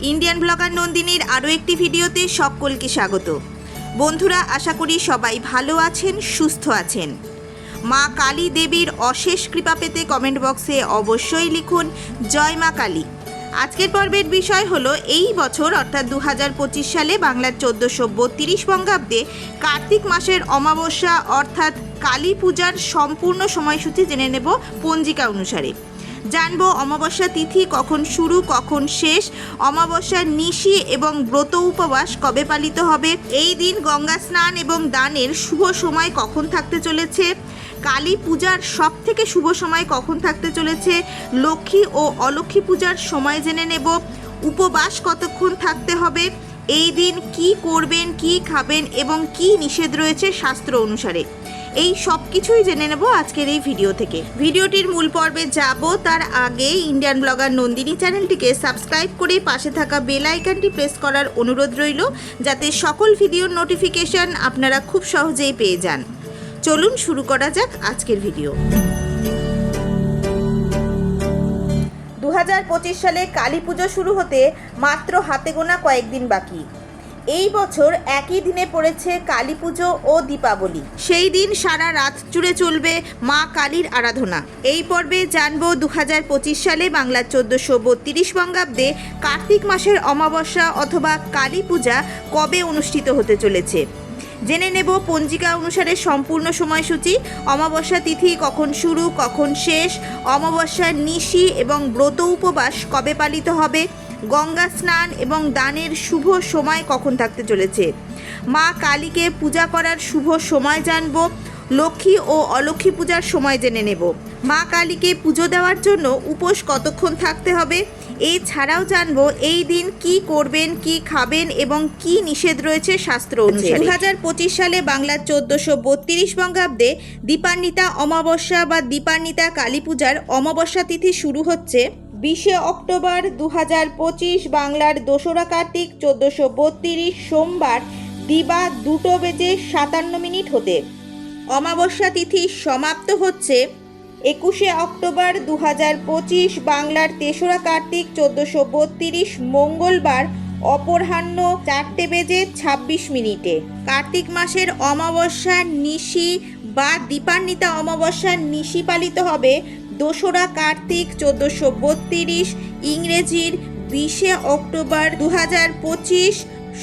Indian blogger নন্দিনীর আরও একটি ভিডিওতে সকলকে স্বাগত। বন্ধুরা, আশা করি সবাই ভালো আছেন, সুস্থ আছেন। মা কালী দেবীর অশেষ কৃপা পেতে কমেন্ট বক্সে অবশ্যই লিখুন, জয় মা কালী। আজকের পর্বের বিষয় হলো, এই বছর, অর্থাৎ দু হাজার পঁচিশ সালে বাংলার চোদ্দোশো বত্রিশ বঙ্গাব্দে কার্তিক মাসের অমাবস্যা, অর্থাৎ কালী পূজার সম্পূর্ণ সময়সূচি জেনে নেব পঞ্জিকা অনুসারে। জানব অমাবস্যা তিথি কখন শুরু, কখন শেষ, অমাবস্যার নিশি এবং ব্রত উপবাস কবে পালিত হবে, এই দিন গঙ্গা স্নান এবং দানের শুভ সময় কখন থাকতে চলেছে, কালী পূজার সব থেকে শুভ সময় কখন থাকতে চলেছে, লক্ষ্মী ও অলক্ষ্মী পূজার সময় জেনে নেব, উপবাস কতক্ষণ থাকতে হবে, এই দিন কি করবেন, কি খাবেন এবং কি নিষেধ রয়েছে শাস্ত্র অনুসারে। এই সব কিছুই জেনে নেব আজকের এই ভিডিও থেকে। ভিডিওটির মূল পর্বে যাব, তার আগে ইন্ডিয়ান ব্লগার নন্দিনী চ্যানেলটিকে সাবস্ক্রাইব করে পাশে থাকা বেল আইকনটি প্রেস করার অনুরোধ রইল, যাতে সকল ভিডিওর নোটিফিকেশন আপনারা খুব সহজেই পেয়ে যান। চলুন শুরু করা যাক আজকের ভিডিও দু হাজার পঁচিশ সালে কালী পুজো শুরু হতে মাত্র হাতে গোনা কয়েকদিন বাকি। এই বছর একই দিনে পড়েছে কালী পুজো ও দীপাবলি। সেই দিন সারা রাত জুড়ে চলবে মা কালীর আরাধনা। এই পর্বে জানব দু সালে বাংলার চোদ্দশো বত্রিশ বঙ্গাব্দে কার্তিক মাসের অমাবস্যা অথবা কালী পূজা কবে অনুষ্ঠিত হতে চলেছে। জেনে নেব পঞ্জিকা অনুসারে সম্পূর্ণ সময়সূচি, অমাবস্যা তিথি কখন শুরু, কখন শেষ, অমাবস্যার নিশি এবং ব্রত উপবাস কবে পালিত হবে গঙ্গা স্নান এবং দানের শুভ সময় কখন থাকতে চলেছে? মা কালীকে পূজা করার শুভ সময় জানব লক্ষ্মী ও অলক্ষ্মী পূজার সময় জেনে নেব। মা কালীকে পুজো দেওয়ার জন্য উপোস কতক্ষণ থাকতে হবে? এছাড়াও জানব এই দিন কি করবেন কি খাবেন এবং কি নিষেধ রয়েছে শাস্ত্র অনুসারে। দু হাজার পঁচিশ সালে বাংলার চোদ্দশো বত্রিশ বঙ্গাব্দে দীপান্বিতা অমাবস্যা বা দীপান্বিতা কালী পূজার অমাবস্যা তিথি শুরু হচ্ছে। বিশে অক্টোবর দু হাজার পঁচিশ বাংলার দোসরা কার্তিক চোদ্দশো সোমবার দিবা দুটো বেজে সাতান্ন মিনিট হতে। অমাবস্যা তিথি সমাপ্ত হচ্ছে। একুশে অক্টোবর দু হাজার পঁচিশ বাংলার তেসরা কার্তিক চোদ্দোশো মঙ্গলবার অপরাহ্ন চারটে বেজে ছাব্বিশ মিনিটে। কার্তিক মাসের অমাবস্যার নিশি বা দীপান্বিতা অমাবস্যার নিশি পালিত হবে দোসরা কার্তিক চোদ্দোশো বত্রিশ, ইংরেজির বিশে অক্টোবর দু হাজার পঁচিশ,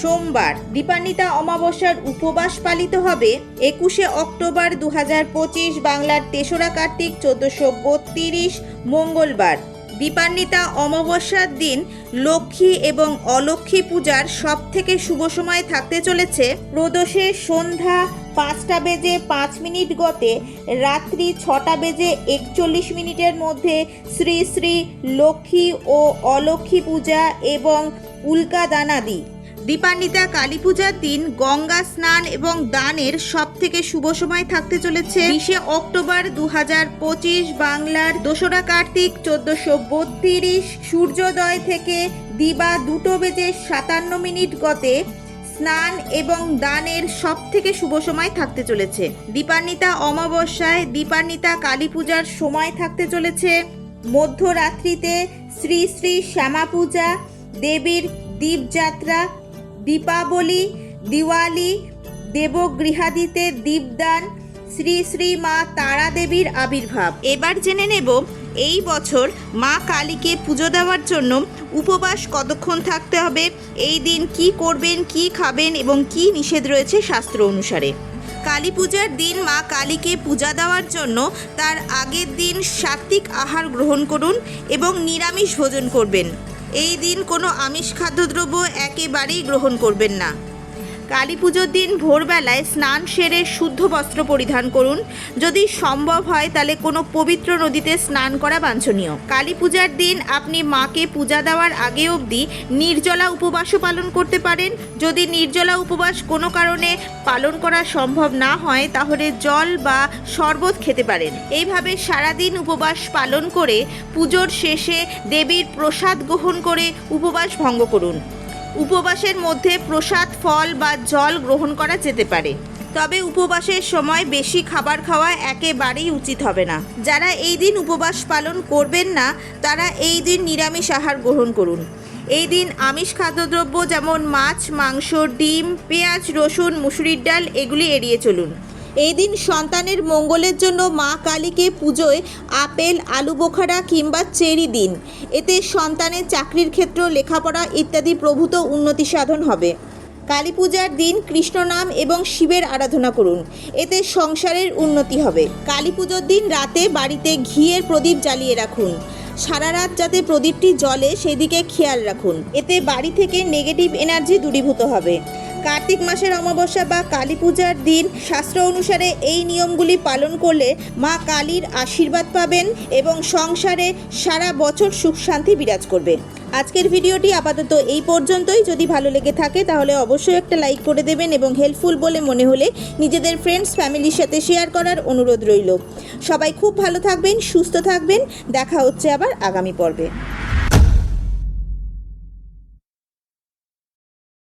সোমবার। দীপান্বিতা অমাবস্যার উপবাস পালিত হবে একুশে অক্টোবর দু হাজার পঁচিশ, বাংলার তেসরা কার্তিক চোদ্দোশো বত্রিশ, মঙ্গলবার। দীপান্বিতা অমাবস্যার দিন লক্ষ্মী এবং অলক্ষ্মী পূজার সব থেকে শুভ সময় থাকতে চলেছে প্রদোষে সন্ধ্যা পাঁচটা বেজে পাঁচ মিনিট গতে রাত্রি ছটা বেজে একচল্লিশ মিনিটের মধ্যে শ্রী শ্রী লক্ষ্মী ও অলক্ষ্মী পূজা এবং উল্কা দানাদি। দীপান্বিতা কালী পূজার দিন গঙ্গা স্নান এবং দানের সব থেকে শুভ সময় থাকতে চলেছে বিশে অক্টোবর দু হাজার পঁচিশ বাংলার দোসরা কার্তিক চোদ্দশো বত্রিশ সূর্যোদয় থেকে দিবা দুটো বেজে সাতান্ন মিনিট গতে স্নান এবং দানের সব থেকে শুভ সময় থাকতে চলেছে। দীপান্বিতা অমাবস্যায় দীপান্বিতা কালী পূজার সময় থাকতে চলেছে। মধ্যরাত্রিতে শ্রী শ্রী শ্যামা পূজা, দেবীর দীপযাত্রা, দীপাবলি, দিওয়ালি, দেবগৃহাদিতে দীপদান, শ্রী শ্রী মা তারা দেবীর আবির্ভাব। এবার জেনে নেব এই বছর মা কালীকে পুজো দেওয়ার জন্য উপবাস কতক্ষণ থাকতে হবে? এই দিন কি করবেন, কি খাবেন এবং কি নিষেধ রয়েছে শাস্ত্র অনুসারে? কালী পূজার দিন মা কালীকে পূজা দেওয়ার জন্য তার আগের দিন সাত্বিক আহার গ্রহণ করুন এবং নিরামিষ ভোজন করবেন। এই দিন কোনো আমিষ খাদ্যদ্রব্য একেবারেই গ্রহণ করবেন না। কালী পুজোর দিন ভোরবেলায় স্নান সেরে শুদ্ধ বস্ত্র পরিধান করুন। যদি সম্ভব হয়, তাহলে কোনো পবিত্র নদীতে স্নান করা বাঞ্ছনীয়। কালী পূজার দিন আপনি মাকে পূজা দেওয়ার আগে অবধি নির্জলা উপবাসও পালন করতে পারেন। যদি নির্জলা উপবাস কোনো কারণে পালন করা সম্ভব না হয়, তাহলে জল বা শরবত খেতে পারেন। এইভাবে সারাদিন উপবাস পালন করে পুজোর শেষে দেবীর প্রসাদ গ্রহণ করে উপবাস ভঙ্গ করুন। উপবাসের মধ্যে প্রসাদ, ফল বা জল গ্রহণ করা যেতে পারে। তবে উপবাসের সময় বেশি খাবার খাওয়া একেবারেই উচিত হবে না। যারা এই দিন উপবাস পালন করবেন না, তারা এই দিন নিরামিষ আহার গ্রহণ করুন। এই দিন আমিষ খাদ্যদ্রব্য যেমন মাছ, মাংস, ডিম, পেঁয়াজ, রসুন, মুসুরির ডাল, এগুলি এড়িয়ে চলুন। এই দিন সন্তানের মঙ্গলের জন্য মা কালীকে পুজোয় আপেল আলু বোখারা কিংবা চেরি দিন। এতে সন্তানের চাকরির ক্ষেত্র, লেখাপড়া ইত্যাদি প্রভূত উন্নতি সাধন হবে। কালী পূজার দিন কৃষ্ণ নাম এবং শিবের আরাধনা করুন। এতে সংসারের উন্নতি হবে। কালী পুজোর দিন রাতে বাড়িতে ঘিয়ের প্রদীপ জ্বালিয়ে রাখুন। সারা রাত যাতে প্রদীপটি জ্বলে, সেদিকে খেয়াল রাখুন। এতে বাড়ি থেকে নেগেটিভ এনার্জি দূরীভূত হবে। কার্তিক মাসের অমাবস্যা বা কালী পূজার দিন, শাস্ত্র অনুসারে এই নিয়মগুলি পালন করলে মা কালীর আশীর্বাদ পাবেন এবং সংসারে সারা বছর সুখ শান্তি বিরাজ করবে। আজকের ভিডিওটি আপাতত এই পর্যন্তই। যদি ভালো লেগে থাকে তাহলে অবশ্যই একটা লাইক করে দেবেন এবং হেল্পফুল বলে মনে হলে নিজেদের ফ্রেন্ডস ফ্যামিলির সাথে শেয়ার করার অনুরোধ রইল। সবাই খুব ভালো থাকবেন, সুস্থ থাকবেন। দেখা হচ্ছে আবার আগামী পর্বে।